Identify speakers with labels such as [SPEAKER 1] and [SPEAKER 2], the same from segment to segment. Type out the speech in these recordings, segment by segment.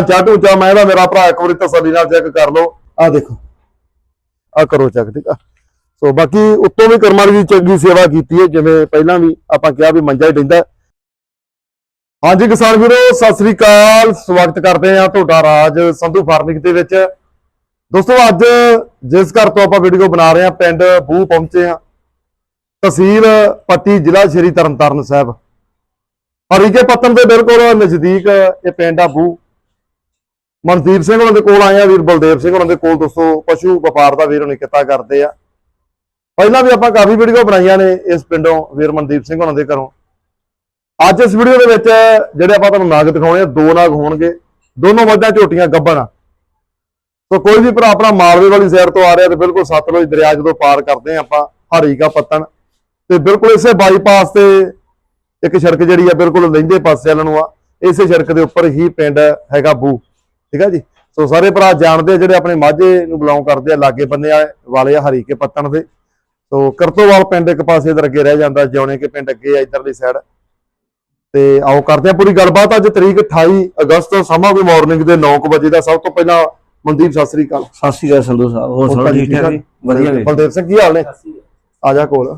[SPEAKER 1] ਢਾਂਚਾ ਢੂਚਾ ਮੈਂ ਇਹਦਾ ਮੇਰਾ ਭਰਾ ਇੱਕ ਵਾਰੀ ਤਸੱਲੀ ਨਾਲ ਚੈੱਕ ਕਰ ਲਓ। ਆ ਦੇਖੋ। ਆ ਕਰੋ ਚੈੱਕ ਠੀਕ ਆ? ਸੋ ਬਾਕੀ ਉੱਤੋਂ ਵੀ ਕਰਮਾਂ ਦੀ ਚੰਗੀ ਸੇਵਾ ਕੀਤੀ ਹੈ, ਜਿਵੇਂ ਪਹਿਲਾਂ ਵੀ ਆਪਾਂ ਕਿਹਾ ਵੀ ਮੰਜਾ ਹੀ ਡਿੰਦਾ ਹਾਂਜੀ ਕਿਸਾਨ ਵੀਰੋ, ਸਤਿ ਸ੍ਰੀ ਅਕਾਲ। ਸਵਾਗਤ ਕਰਦੇ ਆ ਤੁਹਾਡਾ ਰਾਜ ਸੰਧੂ ਫਾਰਮਿੰਗ ਦੇ ਵਿੱਚ। ਦੋਸਤੋ, ਅੱਜ ਜਿਸ ਘਰ ਤੋਂ ਆਪਾਂ ਵੀਡੀਓ ਬਣਾ ਰਹੇ ਆ ਪਿੰਡ ਬੂ ਪਹੁੰਚੇ ਆ ਤਹਿਸੀਲ ਪੱਟੀ ਜ਼ਿਲ੍ਹਾ ਸ਼੍ਰੀ ਤਰਨਤਾਰਨ ਸਾਹਿਬ। ਹਰੀਕੇ ਪੱਤਨ ਦੇ ਬਿਲਕੁਲ ਨਜ਼ਦੀਕ ਇਹ ਪਿੰਡ ਆ ਬੂ ਮਨਦੀਪ ਸਿੰਘ ਉਹਨਾਂ ਦੇ ਕੋਲ ਆਏ ਆ ਵੀਰ ਬਲਦੇਵ ਸਿੰਘ ਉਹਨਾਂ ਦੇ ਕੋਲ, ਦੋਸਤੋ, ਪਸ਼ੂ ਵਪਾਰ ਦਾ ਵੀਰ ਉਹਨੇ ਕਿੱਤਾ ਕਰਦੇ ਆ। ਪਹਿਲਾਂ ਵੀ ਆਪਾਂ ਕਾਫੀ ਵੀਡੀਓ ਬਣਾਈਆਂ ਨੇ ਇਸ ਪਿੰਡੋਂ ਵੀਰ ਮਨਦੀਪ ਸਿੰਘ ਉਹਨਾਂ ਦੇ ਘਰੋਂ। ਅੱਜ ਇਸ ਵੀਡੀਓ ਦੇ ਵਿੱਚ ਜਿਹੜੇ ਆਪਾਂ ਤੁਹਾਨੂੰ ਨਾਗ ਦਿਖਾਉਣੇ ਆ, ਦੋ ਨਾਗ ਹੋਣਗੇ, ਦੋਨੋਂ ਮੱਝਾਂ ਝੋਟੀਆਂ ਗੱਭਣ ਸੋ ਕੋਈ ਵੀ ਭਰਾ ਆਪਣਾ ਮਾਲਵੇ ਵਾਲੀ ਸਾਈਡ ਤੋਂ ਆ ਰਿਹਾ ਤੇ ਬਿਲਕੁਲ ਸਤਲੁਜ ਦਰਿਆ ਜਦੋਂ ਪਾਰ ਕਰਦੇ ਆ ਆਪਾਂ ਹਰੀਕਾ ਪੱਤਣ। ਤੇ ਬਿਲਕੁਲ ਇਸੇ ਬਾਈਪਾਸ ਤੇ ਇੱਕ ਸੜਕ ਜਿਹੜੀ ਆ, ਬਿਲਕੁਲ ਲਹਿੰਦੇ ਪਾਸੇ ਵੱਲ ਨੂੰ ਆ, ਇਸੇ ਸੜਕ ਦੇ ਉੱਪਰ ਹੀ ਪਿੰਡ ਹੈਗਾ ਬੂ। ਠੀਕ ਆ ਜੀ? ਸੋ ਸਾਰੇ ਭਰਾ ਜਾਣਦੇ ਜਿਹੜੇ ਆਪਣੇ ਮਾਝੇ ਨੂੰ ਬਿਲੋਂਗ ਕਰਦੇ ਆ ਲਾਗੇ ਬੰਨੇ ਵਾਲੇ ਆ ਹਰੀਕੇ ਪੱਤਨ ਦੇ। ਸੋ ਕਰਤੋਵਾਲ ਪਿੰਡ ਇੱਕ ਪਾਸੇ ਦੇ ਅੱਗੇ ਰਹਿ ਜਾਂਦਾ ਜਿਉਣੇ ਕਿ ਪਿੰਡ ਅੱਗੇ ਆ ਇਧਰਲੀ ਸਾਈਡ ਤੇ ਆਓ ਕਰਦੇ ਆ ਪੂਰੀ ਗੱਲਬਾਤ। ਅੱਜ ਤਰੀਕ 28 ਅਗਸਤ ਸਮਾਂ ਵੀ ਮਾਰਨਿੰਗ ਦੇ 9 ਵਜੇ ਦਾ। ਸਭ ਤੋਂ ਪਹਿਲਾਂ ਮਨਦੀਪ ਸਤਿ ਸ੍ਰੀ ਅਕਾਲ।
[SPEAKER 2] ਸਤਿ ਸ਼੍ਰੀ ਅਕਾਲ ਸੰਧੂ ਸਾਹਿਬ। ਹੋਰ ਸਭ ਠੀਕ ਠਾਕ ਵਧੀਆ ਜੀ।
[SPEAKER 1] ਬਲਦੇਵ ਸਿੰਘ ਕੀ ਹਾਲ ਨੇ? ਆ ਜਾ ਕੋਲ।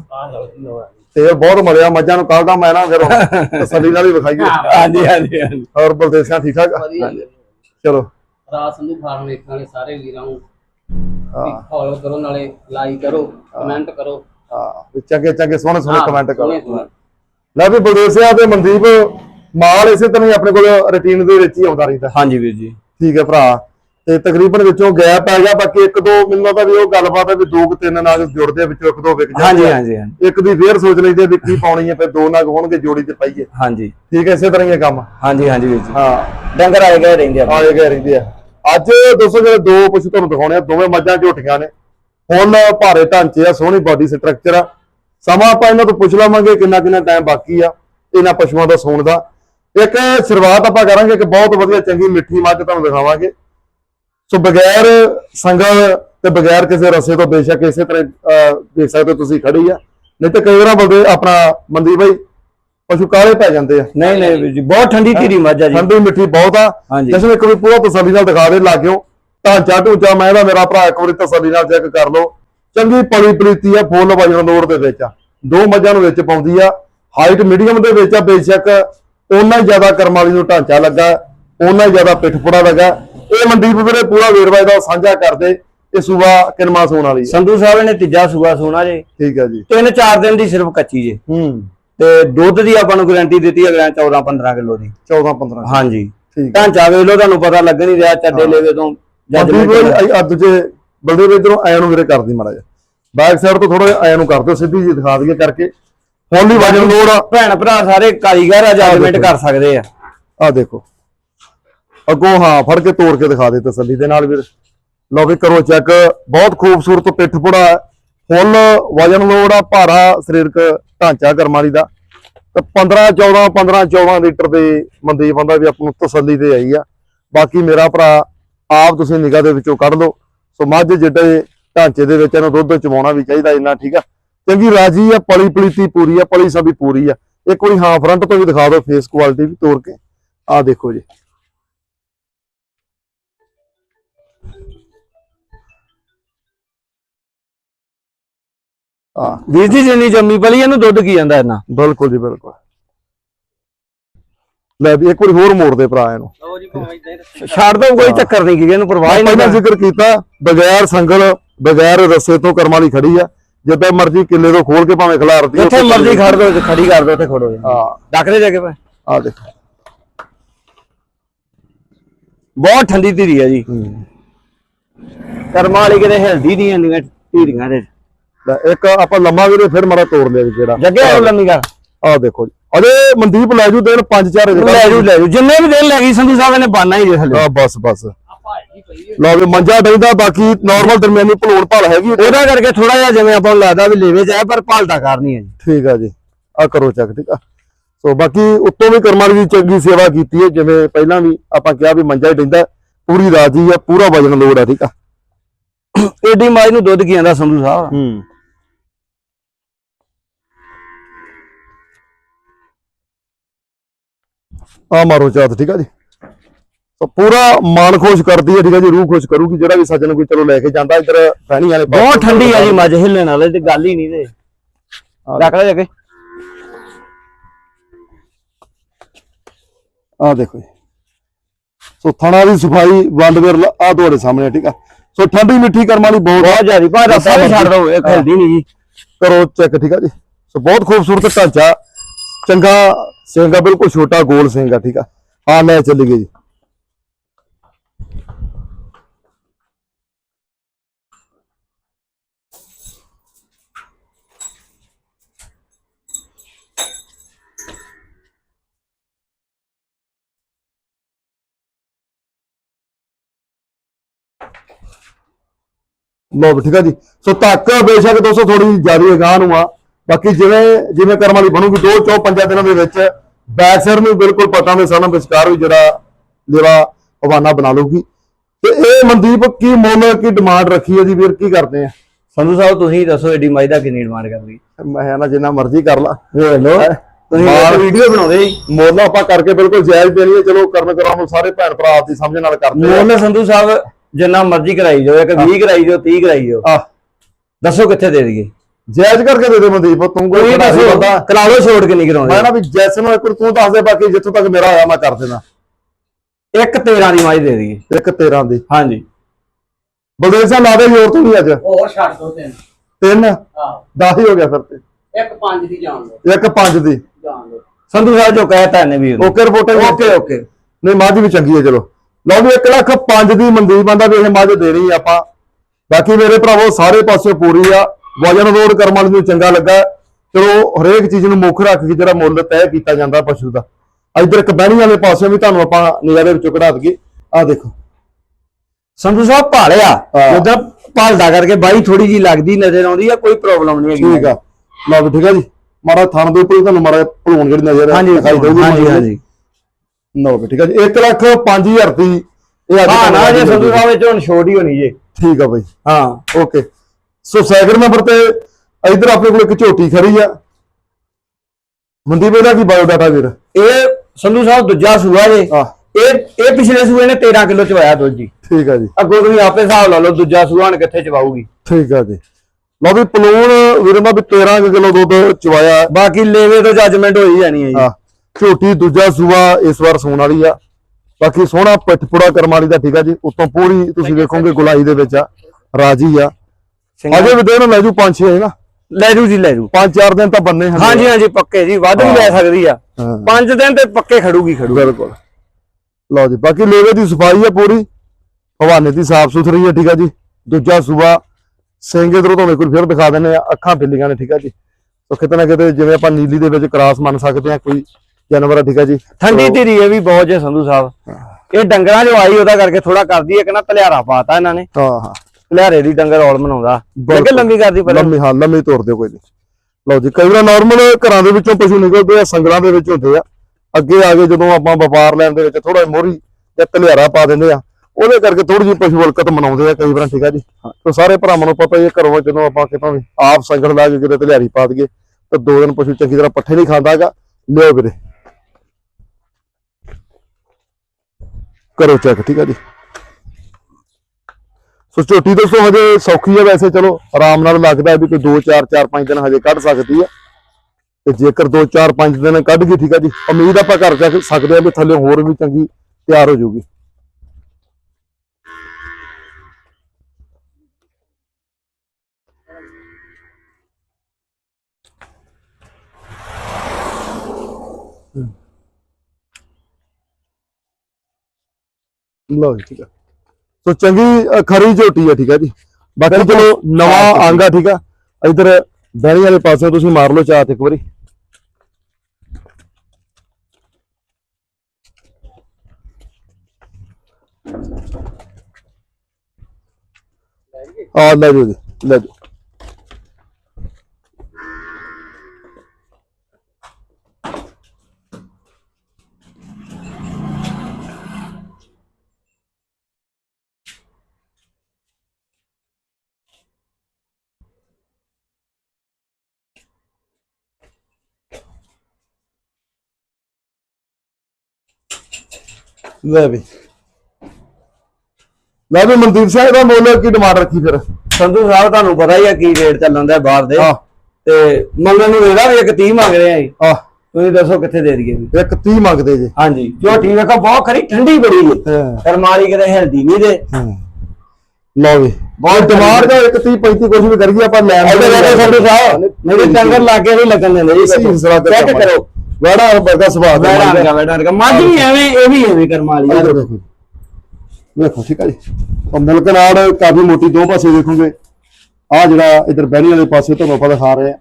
[SPEAKER 1] ਤੇ ਬਹੁਤ ਮਲਿਆ ਮੱਝਾਂ ਨੂੰ ਕੱਲ ਦਾ ਮੈਂ ਨਾ ਫਿਰ ਤਸੱਲੀ ਨਾਲ ਹੀ ਵਿਖਾਈਏ।
[SPEAKER 2] ਹਾਂਜੀ ਹਾਂਜੀ ਹਾਂਜੀ।
[SPEAKER 1] ਔਰ ਬਲਦੇਵ ਸਿੰਘ ਠੀਕ ਠਾਕ?
[SPEAKER 3] ਵਧੀਆ।
[SPEAKER 1] ਚਲੋ।
[SPEAKER 3] ਰਾਤ ਸੰਧੂ ਫਾਰਮ ਵੇਖਣ ਵਾਲੇ ਸਾਰੇ ਵੀਰਾਂ ਨੂੰ।
[SPEAKER 1] ਹਾਂ।
[SPEAKER 3] ਫੋਲੋ ਕਰੋ ਨਾਲੇ ਲਾਈਕ ਕਰੋ ਕਮੈਂਟ ਕਰੋ।
[SPEAKER 1] ਹਾਂ ਵੀ ਚੰਗੇ ਚੰਗੇ ਸੋਹਣੇ ਸੋਹਣੇ ਕਮੈਂਟ ਕਰੋ। ਲੈ ਵੀ ਬਲਦੇਵ ਸਿੰਘ ਤੇ ਮਨਦੀਪ ਮਾਲ ਇਸੇ ਤਰ੍ਹਾਂ ਹੀ ਆਪਣੇ ਕੋਲ ਰੁਟੀਨ ਦੇ ਵਿੱਚ ਹੀ ਆਉਂਦਾ ਰਹਿੰਦਾ।
[SPEAKER 2] ਹਾਂਜੀ ਵੀਰ ਜੀ।
[SPEAKER 1] ਠੀਕ ਹੈ ਭਰਾ। ਤੇ ਤਕਰੀਬਨ ਵਿੱਚੋਂ ਗੈਪ ਪੈ ਗਿਆ ਬਾਕੀ ਇੱਕ ਦੋ ਮੈਨੂੰ ਲੱਗਦਾ ਵੀ ਉਹ ਗੱਲਬਾਤ ਹੈ ਵੀ ਦੋ ਕੁ ਤਿੰਨ ਨਾਗ ਜੁੜਦੇ ਆ, ਵਿੱਚੋਂ ਇੱਕ ਦੋ ਵਿਕ ਜਾਂਦੇ
[SPEAKER 2] ਹਾਂਜੀ
[SPEAKER 1] ਆ।
[SPEAKER 2] ਹਾਂਜੀ ਹਾਂਜੀ
[SPEAKER 1] ਇੱਕ ਦੀ ਫੇਰ ਸੋਚ ਆ ਵੀ ਕੀ ਪਾਉਣੀ ਹੈ ਫਿਰ ਦੋ ਨਾਗ ਹੋਣਗੇ ਜੋੜੀ ਤੇ ਪਾਈਏ।
[SPEAKER 2] ਹਾਂਜੀ।
[SPEAKER 1] ਠੀਕ ਹੈ ਇਸੇ ਤਰ੍ਹਾਂ ਹੀ ਇਹ ਕੰਮ।
[SPEAKER 2] ਹਾਂਜੀ ਹਾਂਜੀ ਵੀਰ ਜੀ।
[SPEAKER 1] ਹਾਂ।
[SPEAKER 2] ਡੰਗਰ ਆਏ ਗਏ ਰਹਿੰਦੇ ਆ।
[SPEAKER 1] ਆਏ ਗਏ ਰਹਿੰਦੇ ਆ। ਅੱਜ ਦੋਸਤੋ ਜਿਹੜੇ ਦੋ ਪਸ਼ੂ ਤੁਹਾਨੂੰ ਦਿਖਾਉਣੇ ਆ ਦੋਵੇਂ ਮੱਝਾਂ ਝੋਟੀਆਂ ਨੇ। ਫੁੱਲ ਭਾਰੇ ਢਾਂਚੇ ਆ ਸੋਹਣੀ ਬਾਡੀ ਸਟਰਕਚਰ ਆ। ਸਮਾਂ ਆਪਾਂ ਇਹਨਾਂ ਤੋਂ ਪੁੱਛ ਲਵਾਂਗੇ ਕਿੰਨਾ ਕਿੰਨਾ ਟਾਈਮ ਬਾਕੀ ਆ ਇਹਨਾਂ ਪਸ਼ੂਆਂ ਦਾ ਸੌਣ ਦਾ। ਇੱਕ ਸ਼ੁਰੂਆਤ ਆਪਾਂ ਕਰਾਂਗੇ ਕਿ ਬਹੁਤ ਵਧੀਆ ਚੰਗੀ ਮਿੱਠੀ ਮੱਝ ਤੁਹਾਨੂੰ ਦਿਖਾਵਾਂਗੇ। ਸੋ ਬਗੈਰ ਸੰਗਲ ਤੇ ਬਗੈਰ ਕਿਸੇ ਰਸੇ ਤੋਂ ਬੇਸ਼ੱਕ ਇਸੇ ਤਰ੍ਹਾਂ ਦੇਖ ਸਕਦੇ ਹੋ ਤੁਸੀਂ ਖੜੀ ਆ। ਨਹੀਂ ਤੇ ਕਈ ਵਾਰ ਬਲਦੇ ਆਪਣਾ ਮੰਦੀ ਬਾਈ ਪਸ਼ੂ ਕਾਲੇ ਪੈ ਜਾਂਦੇ ਆ।
[SPEAKER 2] ਨਹੀਂ ਨਹੀਂ ਵੀਰ ਜੀ ਬਹੁਤ ਠੰਡੀ ਧੀਰੀ ਮੱਝ ਆ ਜੀ।
[SPEAKER 1] ਠੰਡੀ ਮਿੱਠੀ ਬਹੁਤ ਆ। ਜਿਸ ਨੂੰ ਇੱਕ ਵਾਰੀ ਪੂਰਾ ਤਸੱਲੀ ਨਾਲ ਦਿਖਾ ਦੇ ਲਾਗਿਓ ਢਾਂਚਾ ਢੂਚਾ ਮੈਂ ਇਹਦਾ ਮੇਰਾ ਭਰਾ ਇੱਕ ਵਾਰੀ ਤਸੱਲੀ ਨਾਲ ਚੈੱਕ ਕਰ ਲਓ। ਚੰਗੀ ਪਲੀ ਪਲੀਤੀ ਆ ਫੁੱਲ ਵਜਨ ਲੋੜ ਦੇ ਵਿੱਚ ਆ। ਦੋ ਮੱਝਾਂ ਨੂੰ ਵਿੱਚ ਪਾਉਂਦੀ ਆ। ਹਾਈਟ ਮੀਡੀਅਮ ਦੇ ਵਿੱਚ ਆ ਬੇਸ਼ੱਕ ਉਹਨਾਂ ਜ਼ਿਆਦਾ ਕਰਮ ਵਾਲੀ ਨੂੰ ਢਾਂਚਾ ਲੱਗਾ ਉਹਨਾਂ ਜ਼ਿਆਦਾ ਪਿੱਠਪੁੜਾ ਲੱਗਾ। ਇਹ ਮਨਦੀਪ ਵੀਰੇ ਪੂਰਾ ਵੇਰਵਾ ਇਹਦਾ ਸਾਂਝਾ ਕਰਦੇ ਇਹ ਸੂਬਾ ਕਿਨਮਾ ਸੋਣ ਵਾਲੀ ਆ
[SPEAKER 2] ਸੰਧੂ ਸਾਹਿਬ ਨੇ ਤੀਜਾ ਸੂਆ ਸੋਣਾ ਜੀ।
[SPEAKER 1] ਠੀਕ ਹੈ ਜੀ।
[SPEAKER 2] ਤਿੰਨ ਚਾਰ ਦਿਨ ਦੀ ਸਿਰਫ ਕੱਚੀ ਜੀ।
[SPEAKER 1] ਹੂੰ।
[SPEAKER 2] ਤੇ ਦੁੱਧ ਦੀ ਆਪਾਂ ਨੂੰ ਗਾਰੰਟੀ ਦਿੱਤੀ ਹੈ 14 15 ਕਿਲੋ ਦੀ।
[SPEAKER 1] 14 15
[SPEAKER 2] ਹਾਂਜੀ।
[SPEAKER 1] ਠੀਕ ਹੈ।
[SPEAKER 2] ਢਾਂਚਾ ਵੇਖ ਲਓ ਤੁਹਾਨੂੰ ਪਤਾ ਲੱਗ ਨਹੀਂ ਰਿਹਾ ਚੱਡੇ ਲੈਵੇ ਤੋਂ
[SPEAKER 1] ਵੀਰੇ ਅੱਜ ਜੇ ਬਲਦੇਵ ਇਧਰੋਂ ਆਇਆ ਨੂੰ ਵੀਰੇ ਕਰਦੀ ਮਾੜਾ ਜਿਹਾ। ਬੈਕ ਸਾਈਡ ਤੋਂ ਥੋੜਾ ਜਿਹਾ ਆਇਆ ਨੂੰ ਕਰ ਦਿਓ ਸਿੱਧੀ ਜੀ ਦਿਖਾ ਦਈਏ ਕਰਕੇ। ਵੀ ਵਜਨ ਲੋੜ
[SPEAKER 2] ਭੈਣ ਭਰਾ ਸਾਰੇ ਕਾਰੀਗਰ ਆ ਜਜਮੈਂਟ ਕਰ ਸਕਦੇ ਆ।
[SPEAKER 1] ਆ ਦੇਖੋ। ਅੱਗੋਂ ਹਾਂ, ਫੜ ਕੇ ਤੋੜ ਕੇ ਦਿਖਾ ਦੇ ਤਸੱਲੀ ਦੇ ਨਾਲ ਵੀਰ। ਲਓ ਵੀ ਕਰੋ ਚੈੱਕ ਬਹੁਤ ਖੂਬਸੂਰਤ ਪਿੱਠ ਪੁੜਾ ਫੁੱਲ ਵਜਨ ਲੋੜ ਆ, ਭਾਰਾ ਸਰੀਰਕ ਢਾਂਚਾ ਕਰਮਾਲੀ ਦਾ। ਤੇ 15 14 15 14 ਲੀਟਰ ਦੇ ਮਨਦੀਪ ਬੰਦਾ ਵੀ ਆਪਾਂ ਨੂੰ ਤਸੱਲੀ ਤੇ ਆਈ ਆ। ਬਾਕੀ ਮੇਰਾ ਭਰਾ, ਆਪ ਤੁਸੀਂ ਨਿਗਾਹ ਦੇ ਵਿੱਚੋਂ ਕੱਢ ਲਓ। ਸੋ ਮੱਝ ਜਿੱਡੇ ਢਾਂਚੇ ਦੇ ਵਿੱਚ ਇਹਨੂੰ ਦੁੱਧ ਚਵਾਉਣਾ ਵੀ ਚਾਹੀਦਾ ਇੰਨਾ ਠੀਕ ਆ। ਚੰਗੀ ਰਾਜੀ ਆ, ਪਲੀ ਪਲੀਤੀ ਪੂਰੀ ਆ, ਪਲੀ ਸਭੀ ਪੂਰੀ ਆ। ਇੱਕ ਵਾਰੀ ਹਾਂ ਫਰੰਟ ਤੋਂ ਵੀ ਦਿਖਾ ਦਿਓ ਫੇਸ ਕੁਆਲਿਟੀ ਵੀ ਤੋੜ ਕੇ। ਆ ਦੇਖੋ ਜੀ। ਆ
[SPEAKER 2] ਵੀਰ ਜੀ ਜਿੰਨੀ ਜੰਮੀ ਪਲੀ ਇਹਨੂੰ ਦੁੱਧ ਕੀ ਜਾਂਦਾ ਇਹਨਾਂ
[SPEAKER 1] ਬਿਲਕੁਲ ਜੀ ਬਿਲਕੁਲ। ਲੈ ਵੀ ਇੱਕ ਵਾਰੀ ਹੋਰ ਮੋੜ ਦੇ ਭਰਾ ਇਹਨੂੰ।
[SPEAKER 3] ਲਓ ਜੀ ਭਾਵੇਂ ਇਦਾਂ ਹੀ
[SPEAKER 2] ਛੱਡ ਦੋ ਕੋਈ ਚੱਕਰ ਨਹੀਂ ਕਿ ਇਹਨੂੰ ਪਰਵਾਹ ਹੀ
[SPEAKER 1] ਪਹਿਲਾਂ
[SPEAKER 2] ਨਹੀਂ
[SPEAKER 1] ਜ਼ਿਕਰ ਕੀਤਾ ਬਗੈਰ ਸੰਗਲ ਬਗੈਰ ਰਸੇ ਤੋਂ ਕਰਮਾਂ ਵਾਲੀ ਖੜੀ ਆ। ਜਿੱਦਾਂ ਮਰਜ਼ੀ ਕਿੱਲੇ ਤੋਂ ਖੋਲ ਕੇ ਭਾਵੇਂ ਖਿਲਾਰਦੀ ਆ,
[SPEAKER 2] ਜਿੱਥੇ
[SPEAKER 1] ਉੱਥੇ
[SPEAKER 2] ਮਰਜ਼ੀ ਖੜ ਦੋ ਖੜੀ ਕਰ ਦੋ ਉੱਥੇ ਖੜੋ ਜੀ।
[SPEAKER 1] ਹਾਂ।
[SPEAKER 2] ਡੱਕਦੇ ਜਾ ਕੇ ਭਾਈ
[SPEAKER 1] ਆ ਦੇਖੋ।
[SPEAKER 2] ਬਹੁਤ ਠੰਡੀ ਧੀਰੀ ਆ ਜੀ।
[SPEAKER 1] ਹੂੰ।
[SPEAKER 2] ਕਰਮਾਂ ਵਾਲੀ ਕਿਤੇ ਹਿਲਦੀ ਨਹੀਂ ਹੁੰਦੀਆਂ ਧੀਰੀਆਂ ਦੇ
[SPEAKER 1] ਲੈ ਇੱਕ ਆਪਾਂ ਲੰਮਾ ਵੀਰੇ ਫਿਰ ਮਾਰਾ ਤੋੜ ਲਿਆ ਜੀ ਜਿਹੜਾ।
[SPEAKER 2] ਜੱਗੇ ਉਹ ਲੰਮੀ ਕਰ
[SPEAKER 1] ਆ ਦੇਖੋ ਜੀ। ਅਜੇ ਮਨਦੀਪ ਲੈ ਜੂ ਦਿਨ ਪੰਜ ਚਾਰ ਅਜੇ
[SPEAKER 2] ਲੈ ਜੂ ਲੈ ਜੂ। ਜਿੰਨੇ ਵੀ ਦਿਨ ਲੈ ਗਈ ਸੰਧੂ ਸਾਹਿਬ ਨੇ ਬਾਨਾ ਹੀ ਜੇ ਥੱਲੇ
[SPEAKER 1] ਆ ਬਸ ਬਸ। ਲਓ ਵੀ ਮੰਜਾ ਡੈਂਦਾ ਬਾਕੀ ਨਾਰਮਲ ਦਰਮਿਆਨੀ ਭਲੋੜ ਭਾਲ ਹੈਗੀ
[SPEAKER 2] ਉਹਦਾ। ਕਰਕੇ ਥੋੜਾ ਜਿਹਾ ਜਿਵੇਂ ਆਪਾਂ ਨੂੰ ਲੱਗਦਾ ਵੀ ਲੇਵੇ ਚ ਹੈ ਪਰ ਭਾਲਦਾ ਕਰਨੀ ਹੈ ਜੀ।
[SPEAKER 1] ਠੀਕ ਆ ਜੀ। ਆ ਕਰੋ ਚੈੱਕ ਠੀਕ ਆ। ਸੋ ਬਾਕੀ ਉੱਤੋਂ ਵੀ ਕਰਮਾਂ ਦੀ ਚੰਗੀ ਸੇਵਾ ਕੀਤੀ ਹੈ ਜਿਵੇਂ ਪਹਿਲਾਂ ਵੀ ਆਪਾਂ ਕਿਹਾ ਵੀ ਮੰਜਾ ਹੀ ਡਿੰਦਾ ਪੂਰੀ ਰਾਜੀ ਆ ਪੂਰਾ ਵਜਨ ਲੋੜ ਆ ਠੀਕ ਆ।
[SPEAKER 2] ਏਡੀ ਮਾਈ ਨੂੰ ਦੁੱਧ ਕੀ ਆਂਦਾ ਸੰਧੂ ਸਾਹਿਬ?
[SPEAKER 1] ਹੂੰ। ਆ ਮਾਰੋ ਚਾਤ ਠੀਕ ਆ ਜੀ। ਤਾਂ ਪੂਰਾ ਮਨ ਖੁਸ਼ ਕਰਦੀ ਹੈ ਠੀਕ ਹੈ ਜੀ ਰੂਹ ਖੁਸ਼ ਕਰੂਗੀ ਜਿਹੜਾ ਵੀ ਸੱਜਣ ਕੋਈ ਚਲੋ ਲੈ ਕੇ ਜਾਂਦਾ ਇੱਧਰ ਫੈਣੀ ਵਾਲੇ।
[SPEAKER 2] ਬਹੁਤ ਠੰਡੀ ਆ ਜੀ ਮੱਝ ਹਿੱਲਣ ਵਾਲੇ ਤੇ ਗੱਲ ਹੀ ਨਹੀਂ ਤੇ। ਰੱਖ ਲੈ ਜਾ ਕੇ।
[SPEAKER 1] ਆਹ ਦੇਖੋ ਜੀ। ਸੋ ਥਣਾ ਦੀ ਸਫ਼ਾਈ ਵੰਡ ਵਿਰਲਾ ਆ ਤੁਹਾਡੇ ਸਾਹਮਣੇ ਆ, ਠੀਕ ਆ। ਸੋ ਠੰਡੀ ਮਿੱਠੀ ਕਰਮਾਂ ਵਾਲੀ ਬਹੁਤ
[SPEAKER 2] ਬਹੁਤ ਜ਼ਿਆਦੀ ਰਸਾ ਵੀ ਛੱਡ ਦੋ ਇਹ ਖਿਲਦੀ ਨਹੀਂ ਜੀ।
[SPEAKER 1] ਕਰੋ ਚੈੱਕ ਠੀਕ ਆ ਜੀ। ਸੋ ਬਹੁਤ ਖੂਬਸੂਰਤ ਢਾਂਚਾ ਚੰਗਾ ਸਿੰਘਾ ਬਿਲਕੁਲ ਛੋਟਾ ਗੋਲ ਸਿੰਘ ਆ, ਠੀਕ ਆ। ਆ ਲੈ ਚੱਲੀ ਗਈ ਜੀ। ਲੋ ਠੀਕ ਆ ਜੀ। ਸੋ ਤੱਕ ਬੇਸ਼ੱਕ ਦੋਸਤੋ ਥੋੜੀ ਜ਼ਿਆਦਾ ਅਗਾਹ ਨੂੰ ਆ। ਬਾਕੀ ਜਿਵੇਂ ਜਿਵੇਂ ਕਰਮ ਵਾਲੀ ਬਣੂਗੀ ਦੋ ਚੌ ਪੰਜਾਂ ਦਿਨਾਂ ਦੇ ਵਿੱਚ ਬੈਕ ਸਾਈਡ ਨੂੰ ਬਿਲਕੁਲ ਪਤਾ ਨਹੀਂ ਸਾਨਾ ਵਿਚਕਾਰ ਵੀ ਜਿਹੜਾ ਲੇਵਾ ਹਵਾਨਾ ਬਣਾ ਲਊਗੀ। ਤੇ ਇਹ ਮਨਦੀਪ ਕੀ ਮੁੱਲ ਕੀ ਡਿਮਾਂਡ ਰੱਖੀ ਹੈ ਜੀ ਵੀਰ ਕੀ ਕਰਦੇ ਆ?
[SPEAKER 2] ਸੰਧੂ ਸਾਹਿਬ ਤੁਸੀਂ ਦੱਸੋ ਏਡੀ ਮੱਝ ਦਾ ਕਿੰਨੀ ਡਿਮਾਂਡ ਕਰਦੀ?
[SPEAKER 1] ਮੈਂ ਨਾ ਜਿੰਨਾ ਮਰਜ਼ੀ ਕਰ ਲਾ।
[SPEAKER 2] ਲਓ ਤੁਸੀਂ
[SPEAKER 1] ਮਾਲ-
[SPEAKER 2] ਵੀਡੀਓ ਬਣਾਉਂਦੇ ਜੀ।
[SPEAKER 1] ਮੁੱਲ ਆਪਾਂ ਕਰਕੇ ਬਿਲਕੁਲ ਜਾਇਜ਼ ਦੇ ਲਈਏ ਚਲੋ ਕਰਨ ਕਰਾਂ ਨੂੰ ਸਾਰੇ ਭੈਣ ਭਰਾ ਆਪਦੀ ਸਮਝ ਨਾਲ ਕਰਦੇ ਆ।
[SPEAKER 2] ਮੁੱਲ ਸੰਧੂ ਸਾਹਿਬ ਜਿੰਨਾ ਮਰਜ਼ੀ ਕਰਾਈ ਜਾਓ ਇੱਕ 20 ਕਰਾਈ ਜਾਓ 30 ਕਰਾਈ ਜਾਓ।
[SPEAKER 1] ਆ
[SPEAKER 2] ਦੱਸੋ ਕਿੱਥੇ ਦੇ ਦਈਏ?
[SPEAKER 1] ਜਾਇਜ਼ ਕਰਕੇ ਦੇ ਦੇ ਮਨਦੀਪ ਤੂੰ ਕੋਈ
[SPEAKER 2] ਦੱਸੋ
[SPEAKER 1] ਬੰਦਾ।
[SPEAKER 2] ਕਰਾ ਲਓ ਛੋੜ ਕਿੰਨੀ ਕਰਾਉਂਦੇ
[SPEAKER 1] ਮੈਂ ਨਾ ਵੀ ਜੈਸੇ ਨੂੰ ਇੱਕ ਤੂੰ ਦੱਸ ਦੇ ਬਾਕੀ ਜਿੱਥੋਂ ਤੱਕ ਮੇਰਾ ਆਇਆ ਮੈਂ ਕਰ ਦੇਣਾ।
[SPEAKER 2] ਇੱਕ 13 ਦੀ ਮੱਝ ਦੇ ਦਈਏ।
[SPEAKER 1] ਇੱਕ 13 ਦੀ।
[SPEAKER 2] ਹਾਂਜੀ।
[SPEAKER 1] ਬਲਦੇਵ ਸਿੰਘ ਲਾ ਦੇ ਹੋਰ ਤੂੰ ਵੀ ਅੱਜ।
[SPEAKER 3] ਹੋਰ ਛੱਡ ਦੋ ਤਿੰਨ।
[SPEAKER 1] ਤਿੰਨ?
[SPEAKER 3] ਆਹ
[SPEAKER 1] 10 ਹੀ ਹੋ ਗਿਆ ਫਿਰ ਤੇ।
[SPEAKER 3] ਇੱਕ ਪੰਜ ਦੀ ਜਾਣ ਦੋ।
[SPEAKER 1] ਇੱਕ 5 ਦੀ।
[SPEAKER 3] ਜਾਣ ਦੋ।
[SPEAKER 2] ਸੰਧੂ ਸਾਹਿਬ ਜੋ ਕਹਿਤਾ ਇਹਨੇ ਵੀ
[SPEAKER 1] ਓਕੇ ਰਿਪੋਰਟਿੰਗ
[SPEAKER 2] ਓਕੇ ਓਕੇ।
[SPEAKER 1] ਨਹੀਂ ਮੱਝ ਵੀ ਚੰਗੀ ਹੈ ਚਲੋ। ਲਓ ਵੀ 1 ਲੱਖ 5 ਦੀ ਮਨਦੀਪ ਬੰਦਾ ਵੀ ਇਹ ਮੱਝ ਦੇਣੀ ਆ ਆਪਾਂ। ਬਾਕੀ ਮੇਰੇ ਭਰਾਵੋ ਸਾਰੇ ਪਾਸੇ ਪੂਰੀ ਆ। ਵਜਨ ਰੋਡ ਕਰਮ ਨੂੰ ਚੰਗਾ ਲੱਗਾ। ਚਲੋ ਹਰੇਕ ਚੀਜ਼ ਨੂੰ ਮੁੱਖ ਰੱਖ ਕੇ ਜਿਹੜਾ ਮੁੱਲ ਤੈਅ ਕੀਤਾ ਜਾਂਦਾ ਪਸ਼ੂ ਦਾ। ਇਧਰ ਇੱਕ ਬਹਿਣੀ ਵਾਲੇ ਪਾਸੇ ਵੀ ਤੁਹਾਨੂੰ ਆਪਾਂ ਨਿਗਾਹ ਵਿੱਚੋਂ ਕਢਾ ਦਈਏ। ਆਹ ਦੇਖੋ।
[SPEAKER 2] ਸੰਧੂ ਸਾਹਿਬ ਭਾਲਿਆ। ਉਹਦਾ ਭਾਲਦਾ ਕਰਕੇ ਬਾਈ ਥੋੜੀ ਜੀ ਲੱਗਦੀ ਨਜ਼ਰ ਆਉਂਦੀ ਆ ਕੋਈ ਪ੍ਰੋਬਲਮ ਨਹੀਂ ਹੈਗੀ।
[SPEAKER 1] ਠੀਕ ਆ। ਲਓ ਠੀਕ ਆ ਜੀ। ਮਾੜਾ ਥਣ ਦੇ ਉੱਪਰ ਤੁਹਾਨੂੰ ਮਾੜਾ ਭਲੂਣ ਜਿਹੜੀ ਨਜ਼ਰ
[SPEAKER 2] ਹਾਂਜੀ
[SPEAKER 1] ਦਿਖਾਈ ਦੇਊਗੀ।
[SPEAKER 2] ਹਾਂਜੀ ਹਾਂਜੀ।
[SPEAKER 1] ਵੀ ਠੀਕ ਆ ਜੀ। 1 ਲੱਖ 5000 ਦੀ ਇਹ ਅੱਜ
[SPEAKER 2] ਹਾਂ ਨਾ ਜੇ ਸੰਧੂ। ਸਾਹਿਬ ਵਿੱਚ ਹੁਣ ਛੋਟ ਹੋਣੀ ਜੇ।
[SPEAKER 1] ਠੀਕ ਆ ਬਾਈ।
[SPEAKER 2] ਹਾਂ।
[SPEAKER 1] ਓਕੇ। ਸੋ ਸੈਕਿੰਡ ਨੰਬਰ ਤੇ ਇਧਰ ਆਪਣੇ ਕੋਲ ਇੱਕ ਝੋਟੀ ਖੜੀ ਆ। ਮਨਦੀਪ ਇਹਦਾ ਕੀ ਬਾਇਓ ਡਾਟਾ ਵੀਰ?
[SPEAKER 2] ਇਹ ਸੰਧੂ ਸਾਹਿਬ ਦੂਜਾ ਸੂਆ ਜੇ। ਇਹ ਇਹ ਪਿਛਲੇ ਸੂਏ ਨੇ 13 ਕਿਲੋ ਚਵਾਇਆ ਦੁੱਧ ਜੀ।
[SPEAKER 1] ਠੀਕ ਆ ਜੀ।
[SPEAKER 2] ਅੱਗੋਂ ਤੁਸੀਂ ਆਪੇ ਹਿਸਾਬ ਲਾ ਲਓ ਦੂਜਾ ਸੂਆ ਹੁਣ ਕਿੱਥੇ ਚਵਾਊਗੀ।
[SPEAKER 1] ਠੀਕ ਆ ਜੀ। ਲਓ ਵੀ ਪਲੂਣ ਵੀਰ ਦਾ ਵੀ 13 ਕਿਲੋ ਦੁੱਧ ਚਵਾਇਆ।
[SPEAKER 2] ਬਾਕੀ ਲੇਵੇ ਤੋਂ ਜੱਜਮੈਂਟ ਹੋਈ ਜਾਣੀ ਹੈ ਜੀ।
[SPEAKER 1] ਝੋਟੀ ਦੂਜਾ ਸੂਆ ਇਸ ਵਾਰ ਸੂਣ ਵਾਲੀ ਆ। ਬਾਕੀ ਸੋਹਣਾ ਪਿੱਠਪੁੜਾ ਕਰਮ ਵਾਲੀ ਦਾ ਠੀਕ ਆ ਜੀ। ਉਤੋਂ ਪੂਰੀ ਤੁਸੀਂ ਵੇਖੋਗੇ ਗੁਲਾਈ ਦੇ ਵਿੱਚ ਆ। ਰਾਜੀ ਆ। ਅਜੇ ਵੀ ਦੇਣ ਲੈ ਜੂ 5-6 ਹੈ ਨਾ?
[SPEAKER 2] ਲੈ ਜੂ ਜੀ ਲੈ ਜੂ।
[SPEAKER 1] 5-4 ਦਿਨ ਤਾਂ ਬੰਨੇ ਹਨ
[SPEAKER 2] ਹਾਂਜੀ ਹਾਂਜੀ ਪੱਕੇ ਜੀ ਵੱਧ ਵੀ ਲੈ ਸਕਦੀ ਆ।
[SPEAKER 1] ਹਾਂ।
[SPEAKER 2] ਪੰਜ ਦਿਨ ਤੇ ਪੱਕੇ ਖੜੂਗੀ ਖੜੂ।
[SPEAKER 1] ਬਿਲਕੁਲ। ਲਓ ਜੀ ਬਾਕੀ ਲੇਵੇ ਦੀ ਸਫ਼ਾਈ ਆ ਪੂਰੀ। ਹਵਾਨੇ ਦੀ ਸਾਫ਼ ਸੁਥਰੀ ਆ ਠੀਕ ਆ ਜੀ। ਦੂਜਾ ਸੂਆ ਸਿੰਘ ਇਧਰੋਂ ਤੁਹਾਨੂੰ ਇੱਕ ਫਿਰ ਦਿਖਾ ਦਿੰਨੇ ਆ ਅੱਖਾਂ ਫਿੱਲੀਆਂ ਨੇ ਠੀਕ ਆ ਜੀ। ਸੋ ਕਿਤੇ ਨਾ ਕਿਤੇ ਜਿਵੇਂ ਆਪਾਂ ਨੀਲੀ ਦੇ ਵਿੱਚ ਕਰਾਸ ਮੰਨ ਸਕਦੇ ਆ ਕੋਈ ਜਾਨਵਰ ਆ ਠੀਕ ਆ ਜੀ।
[SPEAKER 2] ਠੰਡੀ ਧੀਰੀ ਇਹ ਵੀ ਬਹੁਤ ਜੇ ਸੰਧੂ ਸਾਹਿਬ। ਇਹ ਡੰਗਰਾਂ ਜੋ ਆਈ ਉਹਦਾ ਕਰਕੇ ਥੋੜਾ ਕਰਦੀ ਹੈ ਕਿ ਨਾ ਤਲਿਆਰਾ ਪਾਤਾ ਇਹਨਾਂ ਨੇ।
[SPEAKER 1] ਹਾਂ ਹਾਂ।
[SPEAKER 2] ਤਲਿਆਰੇ ਦੀ ਡੰਗਰ ਔਲ ਬਣਾਉਂਦਾ ਕਿ ਲੰਮੀ ਕਰਦੀ ਪਹਿਲਾਂ।
[SPEAKER 1] ਲੰਮੀ ਹਾਂ ਲੰਮੀ ਤੋਰ ਦਿਓ ਕੋਈ ਨਹੀਂ। ਲਓ ਜੀ ਕਈ ਵਾਰ ਨਾਰਮਲ ਘਰਾਂ ਦੇ ਵਿੱਚੋਂ ਪਸ਼ੂ ਨਿਕਲਦੇ ਆ ਸੰਗਲਾਂ ਦੇ ਵਿੱਚ ਹੁੰਦੇ ਆ। ਅੱਗੇ ਆ ਕੇ ਜਦੋਂ ਆਪਾਂ ਵਪਾਰ ਲੈਣ ਦੇ ਵਿੱਚ ਥੋੜਾ ਮੋਹਰੀ ਜਾਂ ਤਲਿਆਰਾ ਪਾ ਦਿੰਦੇ ਆ ਉਹਦੇ ਕਰਕੇ ਥੋੜੀ ਜਿਹੀ ਪਸ਼ੂ ਹਲਕਤ ਮਨਾਉਂਦੇ ਆ ਕਈ ਵਾਰ ਠੀਕ ਆ ਜੀ? ਤੇ ਸਾਰੇ ਭਰਾਵਾਂ ਨੂੰ ਪਤਾ ਹੀ ਹੈ ਘਰੋਂ ਜਦੋਂ ਆਪਾਂ ਕਿਤੋਂ ਵੀ ਆਪ ਸੰਗਲ ਲਾ ਕੇ ਕਿਤੇ ਤਲਿਆਰੀ ਪਾ ਦਈਏ ਤਾਂ ਦੋ ਦਿਨ ਪਸ਼ੂ ਚੰਗੀ ਤਰ੍ਹਾਂ ਪੱਠੇ ਨਹੀਂ ਖਾਂਦਾਗਾ ਲਿਓ ਵੀਰੇ। ਕਰੋ ਚੈੱਕ ਠੀਕ ਆ ਜੀ? ਸੋ ਝੋਟੀ ਦੋਸਤੋ ਹਜੇ ਸੌਖੀ ਹੈ ਵੈਸੇ, ਚਲੋ, ਆਰਾਮ ਨਾਲ ਲੱਗਦਾ ਵੀ ਕੋਈ 2 4 4 5 ਦਿਨ ਹਜੇ ਕੱਢ ਸਕਦੀ ਹੈ। ਤੇ ਜੇਕਰ 2 4 5 ਦਿਨ ਕੱਢ ਗਈ, ਠੀਕ ਹੈ ਜੀ। ਉਮੀਦ ਆਪਾਂ ਕਰ ਜਾ ਸਕਦੇ ਹਾਂ ਵੀ ਥੱਲੇ ਹੋਰ ਵੀ ਚੰਗੀ ਤਿਆਰ ਹੋ ਜਾਊਗੀ ਲਓ ਠੀਕ ਹੈ। ਸੋ ਚੰਗੀ ਅ, ਖਰੀ ਝੋਟੀ ਹੈ ਠੀਕ ਹੈ ਜੀ। ਬਾਕੀ ਚਲੋ ਨਵਾਂ ਆਂਗਾ ਠੀਕ ਆ। ਇਧਰ ਬਹਿਣੀ ਵਾਲੇ ਪਾਸੇ ਤੁਸੀਂ ਮਾਰ ਲਓ ਚਾਤ ਇੱਕ ਵਾਰੀ। ਆ ਲੈ ਜਾਓ ਜੀ ਲੈ ਜਾਓ। ਲੈ ਵੀ। ਲੈ ਵੀ ਮਨਦੀਪ ਸਿੰਘ ਦਾ ਮੁੱਲ ਕੀ ਡਿਮਾਂਡ ਰੱਖੀ ਫਿਰ?
[SPEAKER 2] ਸੰਧੂ ਸਾਹਿਬ ਤੁਹਾਨੂੰ ਪਤਾ ਹੀ ਆ ਕੀ ਰੇਟ ਚੱਲਣ ਦਾ ਬਾਹਰ ਦੇ।
[SPEAKER 1] ਹਾਂ।
[SPEAKER 2] ਤੇ ਮੰਗਣ ਨੂੰ ਇਹਦਾ ਵੀ ਇੱਕ 30 ਮੰਗ ਰਹੇ ਆ ਜੀ। ਤੁਸੀਂ ਦੱਸੋ ਕਿੱਥੇ ਦੇ ਦਈਏ ਵੀ
[SPEAKER 1] ਇੱਕ 30 ਮੰਗਦੇ ਜੇ।
[SPEAKER 2] ਹਾਂਜੀ। ਝੋਟੀ ਵੇਖੋ ਬਹੁਤ ਖਰੀ ਠੰਡੀ ਬੜੀ ਹੈ। ਕਰਮਾਲੀ ਕਿਤੇ ਹਿਲਦੀ ਨਹੀਂ ਦੇ
[SPEAKER 1] ਲਓ ਵੀ। ਬਹੁਤ ਡਿਮਾਂਡ ਦਾ ਇੱਕ 30 35 ਕੁਝ ਵੀ ਕਰੀਏ ਆਪਾਂ ਲੈਣ
[SPEAKER 2] ਵੇਲੇ ਸੰਧੂ ਸਾਹਿਬ। ਮੇਰੇ ਡੰਗਰ ਲਾਗੇ ਨਹੀਂ ਲੱਗਣ ਦਿੰਦੇ ਜੀ। ਚੈੱਕ। ਕਰੋ।
[SPEAKER 1] ਬੜਾ ਬਰਗਾ ਸੁਭਾਅ ਦਾ
[SPEAKER 2] ਬੈਠਾ
[SPEAKER 1] ਮੰਨ
[SPEAKER 2] ਰਗਾ ਬੈਠਾ ਰਗਾ ਮੱਝ ਵੀ ਐਵੇਂ ਇਹ ਵੀ ਐਵੇਂ ਕਰਮਾਲੀ ਆ।
[SPEAKER 1] ਇੱਧਰ ਦੇਖੋ ਵੇਖੋ ਠੀਕ ਹੈ ਜੀ। ਉਹ ਮਿਲਕ ਨਾੜ ਕਾਫੀ ਮੋਟੀ ਦੋ ਪਾਸੇ ਦੇਖੋਗੇ। ਆ ਜਿਹੜਾ ਇਧਰ ਬੈਰੀ ਵਾਲੇ ਪਾਸੇ ਤੁਹਾਨੂੰ ਆਪਾਂ ਦਿਖਾ ਰਹੇ ਆ।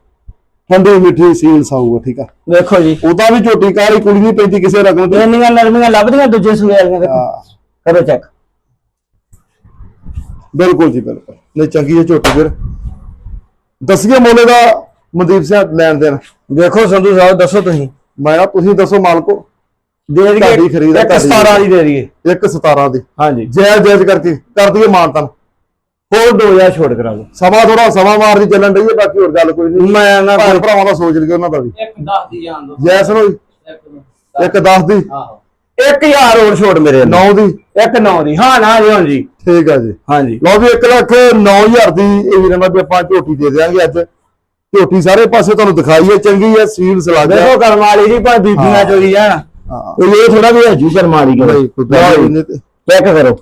[SPEAKER 1] ਠੰਡੀ ਮਿੱਠੀ ਸੀਲ ਸਾਊਗਾ ਠੀਕ ਆ।
[SPEAKER 2] ਵੇਖੋ ਜੀ।
[SPEAKER 1] ਉਹਦਾ ਵੀ ਝੋਟੀ ਕਾਲੀ ਕੁੜੀ ਨਹੀਂ ਪੈਂਦੀ ਕਿਸੇ ਰਕਮ ਤੇ
[SPEAKER 2] ਇੰਨੀਆਂ ਨਰਮੀਆਂ ਲੱਭਦੀਆਂ ਦੂਜੇ ਸੂਏ ਵਾਲੀਆਂ
[SPEAKER 1] ਹਾਂ,
[SPEAKER 2] ਕਰੋ ਚੈੱਕ
[SPEAKER 1] ਬਿਲਕੁਲ ਜੀ ਬਿਲਕੁਲ। ਨਹੀਂ ਚੰਗੀ ਹੈ ਝੋਟੀ ਫਿਰ। ਦਸੀਏ ਮੋਲੇ ਦਾ ਮਨਦੀਪ ਸਿੰਘ ਲੈਣ ਦੇਣ।
[SPEAKER 2] ਵੇਖੋ ਸੰਧੂ ਸਾਹਿਬ ਦੱਸੋ ਤੁਸੀਂ।
[SPEAKER 1] ਮੈਂ ਨਾ ਤੁਸੀਂ ਦੱਸੋ ਮਾਲਕੋ
[SPEAKER 2] ਦੇ
[SPEAKER 1] ਤੁਹਾਡੀ ਖਰੀਦ ਆ,
[SPEAKER 2] ਇੱਕ
[SPEAKER 1] ਤੁਹਾਡੀ
[SPEAKER 2] 17 ਦੀ ਦੇ ਦਈਏ।
[SPEAKER 1] ਇੱਕ 17 ਦੀ।
[SPEAKER 2] ਹਾਂਜੀ।
[SPEAKER 1] ਜਾਇਜ਼ ਜਾਇਜ਼ ਕਰਕੇ ਕਰ ਦਈਏ ਮਾਨਤਨ।
[SPEAKER 2] ਹੋਰ 2000 ਛੋੜ ਕਰਾ ਦਿਓ।
[SPEAKER 1] ਸਮਾਂ ਥੋੜਾ ਸਮਾਂ ਮਾਰਦੀ ਚੱਲਣ ਰਹੀ ਹੈ ਬਾਕੀ ਹੋਰ ਗੱਲ ਕੋਈ ਨਹੀਂ।
[SPEAKER 2] ਮੈਂ ਨਾ
[SPEAKER 1] ਭੈਣ ਭਰਾਵਾਂ ਦਾ ਸੋਚ ਲਈਏ ਉਹਨਾਂ ਦਾ ਵੀ।
[SPEAKER 3] ਇੱਕ 10 ਦੀ ਜਾਣ ਦੋ।
[SPEAKER 1] ਜੈਸ ਨੂੰ
[SPEAKER 3] ਇੱਕ
[SPEAKER 1] ਇੱਕ 10 ਦੀ।
[SPEAKER 3] ਆਹੋ।
[SPEAKER 2] 1000 ਹੋਰ ਛੋੜ ਮੇਰੇ ਨਾਲ
[SPEAKER 1] 9 ਦੀ।
[SPEAKER 2] ਇੱਕ 9 ਦੀ। ਹਾਂ ਨਾ ਜੀ ਹਾਂ ਜੀ
[SPEAKER 1] ਠੀਕ ਆ ਜੀ।
[SPEAKER 2] ਹਾਂਜੀ।
[SPEAKER 1] ਲਓ ਵੀ 1 ਲੱਖ 9000 ਦੀ ਇਹ ਵੀਰਾਂ ਦਾ ਵੀ ਆਪਾਂ ਝੋਟੀ ਦੇ ਦਿਆਂਗੇ ਅੱਜ। ਝੋਟੀ ਸਾਰੇ ਪਾਸੇ ਤੁਹਾਨੂੰ ਦਿਖਾਈ ਹੈ ਚੰਗੀ ਹੈ ਸੀਲ ਸਲਾਜਾ
[SPEAKER 2] ਦੇਖੋ ਕਰਮਾਲੀ ਦੀ ਭਾਵੇਂ ਬੀਬੀਆਂ
[SPEAKER 1] ਹਾਂ।
[SPEAKER 2] ਚੋਰੀ ਜਾਣ
[SPEAKER 1] ਹਾਂ।
[SPEAKER 2] ਕੋਈ ਇਹ ਥੋੜਾ ਵੀ ਹਜੂ ਕਰਮਾਲੀ
[SPEAKER 1] ਨਹੀਂ
[SPEAKER 2] ਕੋਲ।
[SPEAKER 1] ਕੋਈ ਹੀ
[SPEAKER 2] ਚੈੱਕ ਕਰੋ।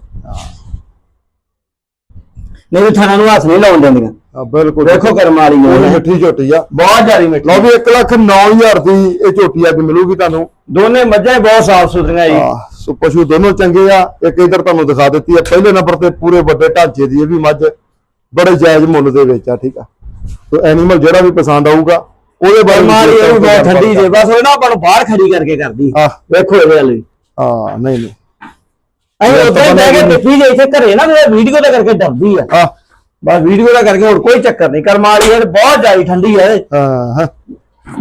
[SPEAKER 2] ਨਹੀਂ ਥਾਣਾ ਨੂੰ ਹੱਥ ਨਹੀਂ ਲਾਉਣ ਦਿੰਦੀਆਂ।
[SPEAKER 1] ਹਾਂ ਬਿਲਕੁਲ।
[SPEAKER 2] ਦੇਖੋ ਕਰਮਾਲੀ
[SPEAKER 1] ਉਹ
[SPEAKER 2] ਕੋਲ।
[SPEAKER 1] ਮਿੱਠੀ ਝੋਟੀ ਆ।
[SPEAKER 2] ਬਹੁਤ ਜ਼ਿਆਦੀ ਮਿੱਠੀ।
[SPEAKER 1] ਲਓ ਵੀ 1 ਲੱਖ 9000 ਦੀ ਇਹ ਝੋਟੀ ਅੱਜ ਮਿਲੂਗੀ ਤੁਹਾਨੂੰ।
[SPEAKER 2] ਦੋਨੇ ਮੱਝਾਂ ਹੀ ਬਹੁਤ ਸਾਫ਼ ਸੁਥਰੀਆਂ ਜੀ।
[SPEAKER 1] ਹਾਂ ਸੋ ਪਸ਼ੂ ਦੋਨੋਂ ਚੰਗੇ ਆ। ਇੱਕ ਇਧਰ ਤੁਹਾਨੂੰ ਦਿਖਾ ਦਿੱਤੀ ਆ। ਪਹਿਲੇ ਨੰਬਰ ਤੇ ਪੂਰੇ ਵੱਡੇ ਢਾਂਚੇ ਦੀ ਇਹ ਵੀ ਮੱਝ ਬੜੇ ਜਾਇਜ਼ ਮੁੱਲ ਦੇ ਵਿੱਚ ਆ ਠੀਕ ਆ। ਸੋ ਐਨੀਮਲ ਜਿਹੜਾ ਵੀ ਪਸੰਦ ਆਊਗਾ ਉਹਦੇ ਬਾਰੇ
[SPEAKER 2] ਇਹ ਵੀ ਬਹੁਤ ਠੰਡੀ ਜੇ ਬਸ ਉਹ ਨਾ ਆਪਾਂ ਨੂੰ ਬਾਹਰ ਖੜੀ ਕਰਕੇ ਕਰਦੀ।
[SPEAKER 1] ਹਾਂ।
[SPEAKER 2] ਵੇਖੋ ਇਹਦੇ ਵਾਲੀ।
[SPEAKER 1] ਹਾਂ ਨਹੀਂ ਨਹੀਂ।
[SPEAKER 2] ਅਸੀਂ ਉੱਥੇ ਬਹਿ ਕੇ ਦੇਖੀ ਜੇ ਇੱਥੇ ਘਰੇ ਨਾ ਮੇਰੇ ਵੀਡੀਓ ਦਾ ਕਰਕੇ ਡਰਦੀ ਆ।
[SPEAKER 1] ਹਾਂ।
[SPEAKER 2] ਬਸ ਵੀਡੀਓ ਦਾ ਕਰਕੇ ਹੋਰ ਕੋਈ ਚੱਕਰ ਨਹੀਂ। ਕਰਮਾਲੀ ਇਹ ਬਹੁਤ ਜ਼ਿਆਦਾ ਠੰਡੀ ਹੈ
[SPEAKER 1] ਹਾਂ ਹਾਂ।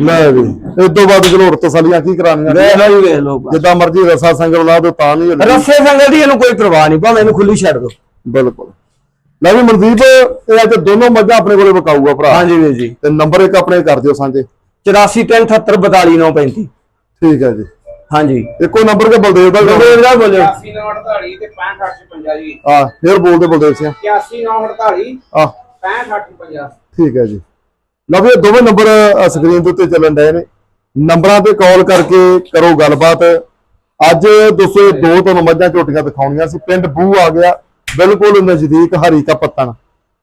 [SPEAKER 1] ਲੈ ਵੀ। ਇਸ ਤੋਂ ਬਾਅਦ ਚਲੋ ਹੋਰ ਤਸਲੀਆਂ ਕੀ ਕਰਾਉਣੀਆਂ?
[SPEAKER 2] ਵੇਖ ਲਓ ਵੇਖ ਲਓ।
[SPEAKER 1] ਜਿੱਦਾਂ ਮਰਜ਼ੀ ਰਸਾ ਸੰਗਲ ਲਾ ਦਿਓ ਤਾਂ ਨਹੀਂ।
[SPEAKER 2] ਰੱਸੇ ਸੰਗਲ ਦੀ ਇਹਨੂੰ ਕੋਈ ਪਰਵਾਹ ਨਹੀਂ ਭਾਵੇਂ ਇਹਨੂੰ ਖੁੱਲੀ ਛੱਡ ਦਿਓ।
[SPEAKER 1] ਬਿਲਕੁਲ। ਲੈ ਵੀ ਮਨਦੀਪ ਇਹ ਅੱਜ ਦੋਨੋਂ ਮੱਝਾਂ ਆਪਣੇ ਕੋਲੇ ਵਿਕਾਊਗਾ ਭਰਾ।
[SPEAKER 2] ਹਾਂਜੀ ਵੀਰ ਜੀ।
[SPEAKER 1] ਤੇ ਨੰਬਰ ਇੱਕ ਆਪਣੇ ਕਰ ਦਿਓ ਸਾਂਝੇ।
[SPEAKER 2] 8437
[SPEAKER 1] ਠੀਕ ਹੈ ਜੀ।
[SPEAKER 2] ਹਾਂਜੀ।
[SPEAKER 1] ਇੱਕੋ ਨੰਬਰ ਕੇ ਬਲਦੇਵ ਦਾ
[SPEAKER 2] ਬਲਦੇਵ ਦਾ ਬੋਲਿਓ
[SPEAKER 3] 8948 ਤੇ 6555 ਜੀ।
[SPEAKER 1] ਆ ਫੇਰ ਬੋਲਦੇ ਬਲਦੇਵ ਸਿੰਘ।
[SPEAKER 3] 8948
[SPEAKER 1] ਆ
[SPEAKER 3] 6555
[SPEAKER 1] ਠੀਕ ਹੈ ਜੀ। ਲਓ ਵੀ ਇਹ ਦੋਵੇਂ ਨੰਬਰ ਸਕਰੀਨ ਦੇ ਉੱਤੇ ਚੱਲਣ ਡਏ ਨੇ। ਨੰਬਰਾਂ ਤੇ ਕਾਲ ਕਰਕੇ ਕਰੋ ਗੱਲਬਾਤ। ਅੱਜ 202 ਤੁਹਾਨੂੰ ਮੱਝਾਂ ਝੋਟੀਆਂ ਦਿਖਾਉਣੀਆਂ ਸੀ। ਪਿੰਡ ਬੂ ਆ ਗਿਆ। ਬਿਲਕੁਲ ਨਜ਼ਦੀਕ ਹਰੀਕਾ ਪੱਤਣ।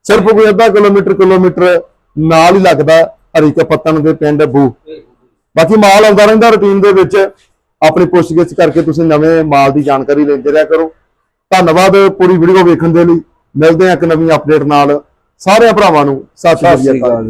[SPEAKER 1] ਸਿਰਫ ਕੋਈ ਅੱਧਾ ਕਿਲੋਮੀਟਰ ਕਿਲੋਮੀਟਰ ਨਾਲ ਹੀ ਲੱਗਦਾ ਹਰੀਕਾ ਪੱਤਣ ਦੇ ਪਿੰਡ ਬੂ। ਬਾਕੀ ਮਾਲ ਆਉਂਦਾ ਰਹਿੰਦਾ ਰੁਟੀਨ ਦੇ ਵਿੱਚ। ਆਪਣੀ ਪੁੱਛਗਿੱਛ ਕਰਕੇ ਤੁਸੀਂ ਨਵੇਂ ਮਾਲ ਦੀ ਜਾਣਕਾਰੀ ਲੈਂਦੇ ਰਿਹਾ ਕਰੋ। ਧੰਨਵਾਦ ਪੂਰੀ ਵੀਡੀਓ ਵੇਖਣ ਦੇ ਲਈ। ਮਿਲਦੇ ਹਾਂ ਇੱਕ ਨਵੀਂ ਅਪਡੇਟ ਨਾਲ। ਸਾਰਿਆਂ ਭਰਾਵਾਂ ਨੂੰ ਸਤਿ ਸ਼੍ਰੀ ਅਕਾਲ